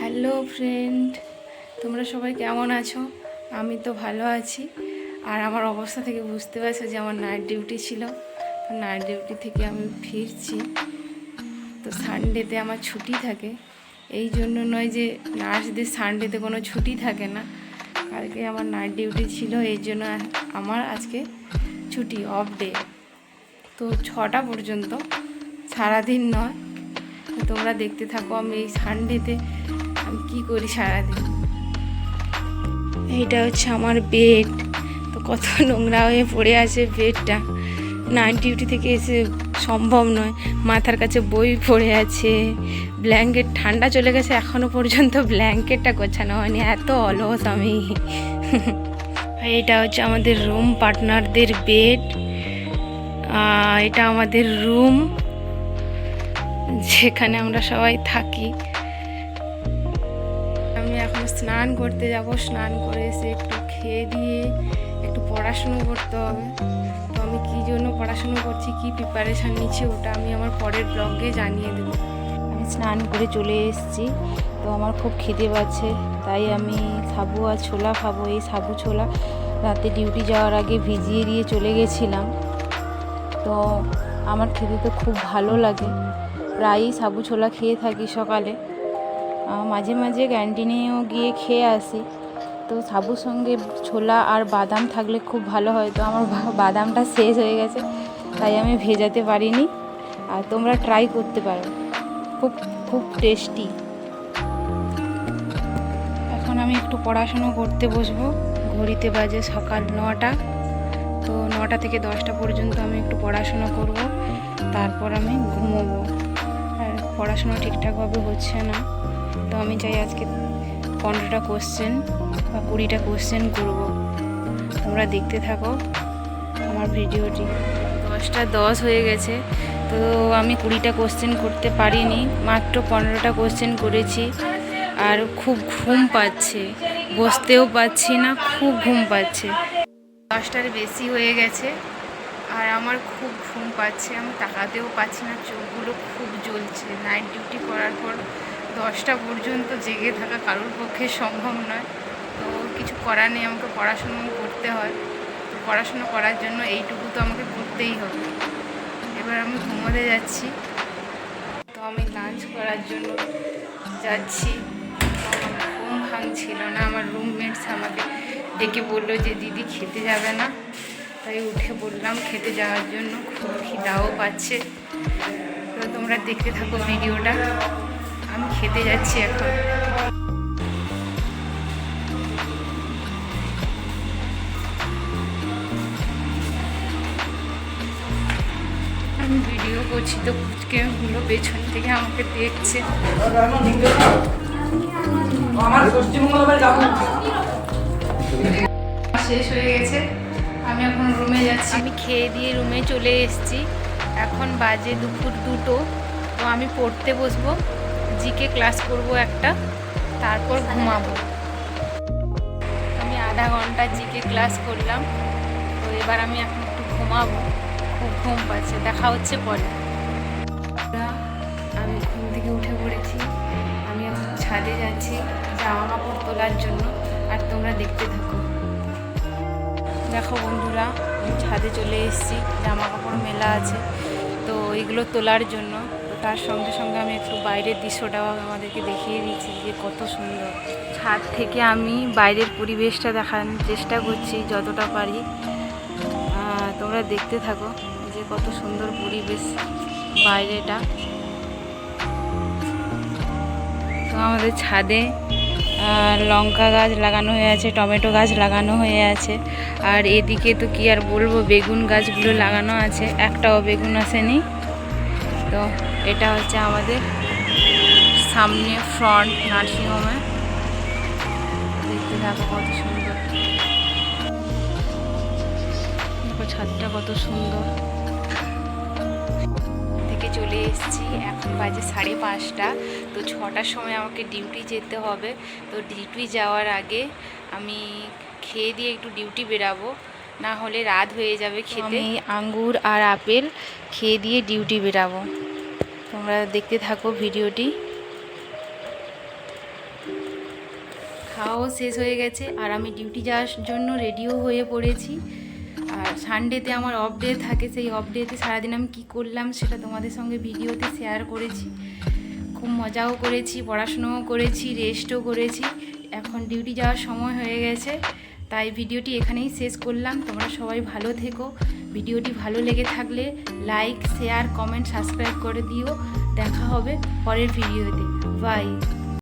Hello friend, তোমরা সবাই কেমন আছো? আমি তো ভালো আছি। আর আমার অবস্থা থেকে বুঝতে পারছ যে আমার নাইট ডিউটি ছিল। নাইট ডিউটি থেকে আমি ফিরছি। তো সানডেতে আমার ছুটি থাকে। এই জন্য নয় যে নার্সদের সানডেতে কোনো ছুটি থাকে না, কালকে আমার নাইট ডিউটি ছিল, এই জন্য আমার আজকে ছুটি অফ ডে তো ছটা পর্যন্ত, সারাদিন নয়। তোমরা দেখতে থাকো, আমি এই সানডেতে কী করি সারাদিন? এইটা হচ্ছে আমার বেড তো কত নোংরা হয়ে পড়ে আছে বেডটা নাইট ডিউটি থেকে এসে সম্ভব নয়। মাথার কাছে বই পড়ে আছে। ব্ল্যাঙ্কেট ঠান্ডা চলে গেছে এখনও পর্যন্ত ব্ল্যাঙ্কেটটা গোছানো হয়নি। এত অলস আমি। এটা হচ্ছে আমাদের রুম পার্টনারদের বেড এটা আমাদের রুম যেখানে আমরা সবাই থাকি। স্নান করতে যাব, স্নান করে এসে একটু খেয়ে দিয়ে একটু পড়াশুনো করতে হবে। তো আমি কী জন্য পড়াশুনো করছি, কি প্রিপারেশান নিচ্ছি ওটা আমি আমার পরের ব্লগে জানিয়ে দেবো। আমি স্নান করে চলে এসেছি, তো আমার খুব খিদে পাচ্ছে, তাই আমি সাবু আর ছোলা খাব। এই সাবু ছোলা রাতে ডিউটি যাওয়ার আগে ভিজিয়ে দিয়ে চলে গেছিলাম। তো আমার খেতে তো খুব ভালো লাগে। প্রায়ই সাবু ছোলা খেয়ে থাকি সকালে। মাঝে মাঝে ক্যান্টিনেও গিয়ে খেয়ে আসি। তো সাবুর সঙ্গে ছোলা আর বাদাম থাকলে খুব ভালো হয়। তো আমার বাদামটা শেষ হয়ে গেছে, তাই আমি ভেজাতে পারিনি। আর তোমরা ট্রাই করতে পারো। খুব খুব টেস্টি এখন আমি একটু পড়াশুনো করতে বসবো। ঘড়িতে বাজে সকাল নটা। তো নটা থেকে দশটা পর্যন্ত আমি একটু পড়াশুনো করব। তারপর আমি ঘুমোবো। আর পড়াশুনো ঠিকঠাকভাবে হচ্ছে না। তো আমি চাই আজকে পনেরোটা কোশ্চেন বা কুড়িটা কোশ্চেন করব। তোমরা দেখতে থাকো আমার ভিডিওটি। দশটা দশ হয়ে গেছে, তো আমি কুড়িটা কোশ্চেন করতে পারিনি, মাত্র পনেরোটা কোশ্চেন করেছি আর খুব ঘুম পাচ্ছে, বসতেও পাচ্ছি না, খুব ঘুম পাচ্ছে। দশটার বেশি হয়ে গেছে আর আমার খুব ঘুম পাচ্ছে, আমি তাকাতেও পাচ্ছি না, চোখগুলো খুব জ্বলছে। নাইট ডিউটি করার পর দশটা পর্যন্ত জেগে থাকা কারোর পক্ষে সম্ভব নয়। তো কিছু করার নেই, আমাকে পড়াশুনো করতে হয়। তো পড়াশুনো করার জন্য এইটুকু তো আমাকে করতেই হবে। এবার আমি ঘুমোতে যাচ্ছি। তো আমি লাঞ্চ করার জন্য যাচ্ছি। ঘুম ভাঙছিল না, আমার রুমমেটস আমাকে ডেকে বলল যে, দিদি খেতে যাবে না। তাই উঠে বললাম খেতে যাওয়ার জন্য। খুব খিদাও পাচ্ছে। তো তোমরা দেখতে থাকো ভিডিওটা। আমি খেতে যাচ্ছি এখন। আমি ভিডিও করছি তো ফুচকে গুলো পেছন থেকে আমাকে দেখছে। শেষ হয়ে গেছে। আমি এখন রুমে যাচ্ছি। আমি খেয়ে দিয়ে রুমে চলে এসেছি। এখন বাজে দুপুর দুটো। তো আমি পড়তে বসবো। জিকে ক্লাস করব একটা, তারপর ঘুমাবো। আমি আধা ঘণ্টা জিকে ক্লাস করলাম, তো এবার আমি এখন একটু ঘুমাবো। খুব ঘুম পাচ্ছে, দেখা হচ্ছে পরে। আমি ঘুম থেকে উঠে পড়েছি, আমি এখন ছাদে যাচ্ছি জামা কাপড় তোলার জন্য, আর তোমরা দেখতে থাকো। দেখো বন্ধুরা, আমি ছাদে চলে এসেছি জামা কাপড় মেলা আছে, তো এগুলো তোলার জন্য। তার সঙ্গে সঙ্গে আমি একটু বাইরের দৃশ্যটাও আমাদেরকে দেখিয়ে দিচ্ছি যে কত সুন্দর। ছাদ থেকে আমি বাইরের পরিবেশটা দেখানোর চেষ্টা করছি যতটা পারি। তোমরা দেখতে থাকো যে কত সুন্দর পরিবেশ বাইরেটা। তো আমাদের ছাদে লঙ্কা গাছ লাগানো হয়ে আছে, টমেটো গাছ লাগানো হয়ে আছে। আর এদিকে তো কি আর বলব, বেগুন গাছগুলো লাগানো আছে, একটাও বেগুন আসেনি। তো এটা হচ্ছে আমাদের সামনে ফ্রন্ট নার্সিংহোমে। দেখতে থাকো কত সুন্দর। দেখো ছাদটা কত সুন্দর। থেকে চলে এসেছি, এখন বাজে সাড়ে পাঁচটা। তো ছটার সময় আমাকে ডিউটি যেতে হবে। তো ডিউটি যাওয়ার আগে আমি খেয়ে দিয়ে একটু ডিউটি বেরাবো। না হলে রাত হয়ে যাবে খেতে। আঙ্গুর আর আপেল খেয়ে দিয়ে ডিউটি বেরাবো। তোমরা দেখতে থাকো ভিডিওটি। খাওয়াও শেষ হয়ে গেছে আর আমি ডিউটি যাওয়ার জন্য রেডিও হয়ে পড়েছি। আর সানডেতে আমার অফ ডে থাকে, সেই অফ ডেতে সারাদিন আমি কী করলাম সেটা তোমাদের সঙ্গে ভিডিওতে শেয়ার করেছি। খুব মজাও করেছি, পড়াশুনোও করেছি রেস্টও করেছি। এখন ডিউটি যাওয়ার সময় হয়ে গেছে, তাই ভিডিওটি এখানেই শেষ করলাম। তোমরা সবাই ভালো থেকো। ভিডিওটি ভালো লেগে থাকলে লাইক, শেয়ার, কমেন্ট, সাবস্ক্রাইব করে দিও। দেখা হবে পরের ভিডিওতে। বাই।